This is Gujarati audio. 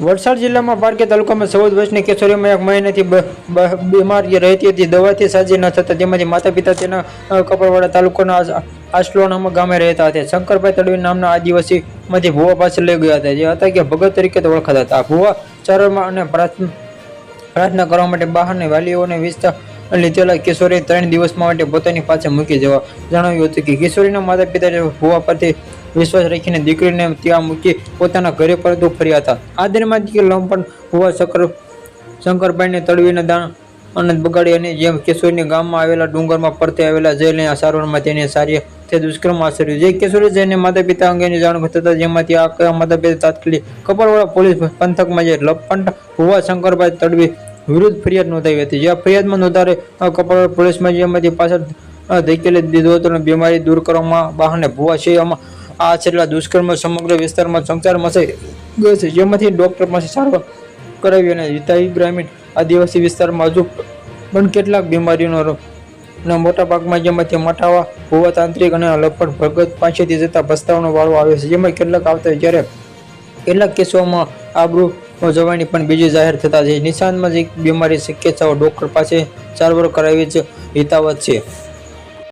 વલસાડ જિલ્લામાં પારકે તાલુકામાં ચૌદ વર્ષની કિશોરીમાં એક મહિનાથી બીમાર રહેતી હતી. દવાથી સાજી ન થતા તેમાંથી માતા પિતા તેના અ, કપરવાડા તાલુકાના આસલોણામાં ગામે રહેતા હતા. શંકરભાઈ તડવી નામના આદિવાસીમાંથી ભુવા પાસે લઈ ગયા હતા. જે હતા કે ભગત તરીકે ઓળખાતા હતા. ભુવા ચારણમાં અને પ્રાર્થના કરવા માટે બહારની વાલીઓને વિસ્તાર લીધેલા કિશોરી ત્રણ દિવસ માટે પોતાની પાસે મૂકી જવા જણાવ્યું હતું કે કિશોરીના માતા પિતા ભુવા પરથી વિશ્વાસ રાખીને દીકરીને ત્યાં મૂકી પોતાના ઘરે પરત ફર્યા હતા. આ દરમિયાન કે લંપણ ભુવા શંકર શંકરભાઈને તળવીને દાણ અને બગાડી અને જેમ કિશોરીને ગામમાં આવેલા ડુંગરમાં પરતે આવેલા જઈને સારવારમાં તેને સારી તે દુષ્કર્મ આચર્યું. જે કિશોરી જઈને માતા પિતા અંગેની જાણ થતા જેમાંથી આ માતા પિતા તાત્કાલિક કપડવાળા પોલીસ પંથકમાં જે લપંટ હુવા શંકરભાઈ તડવી વિરુદ્ધ ફરિયાદ નોંધાવી હતી. જ્યાં ફરિયાદમાં નોંધારે કપડા પોલીસમાં જેમાંથી પાછળ ધકેલી દીધો હતો અને બીમારી દૂર કરવામાં, બહાને ભુવા છે. આમાં આ છેલ્લા દુષ્કર્મ સમગ્ર વિસ્તારમાં સંચાર મચાઈ ગયો છે, જેમાંથી ડોક્ટર પાસે સારવાર કરાવી અને હિતાઈ ગ્રામીણ આદિવાસી વિસ્તારમાં હજુ પણ કેટલાક બીમારીનો અને મોટા ભાગમાં જેમાંથી મટાવા, ભુવા તાંત્રિક અને લપટ ભગત પાસેથી જતા પસ્તાવાનો વાળો આવે છે. જેમાં કેટલાક આવતા જ્યારે કેટલાક કેસોમાં આબરૂ જવાની પણ બીજી જાહેર થતા છે નિશાનમાં જે બીમારી શક્યતાઓ ડોક્ટર પાસે સારવાર કરાવી જ હિતાવત છે.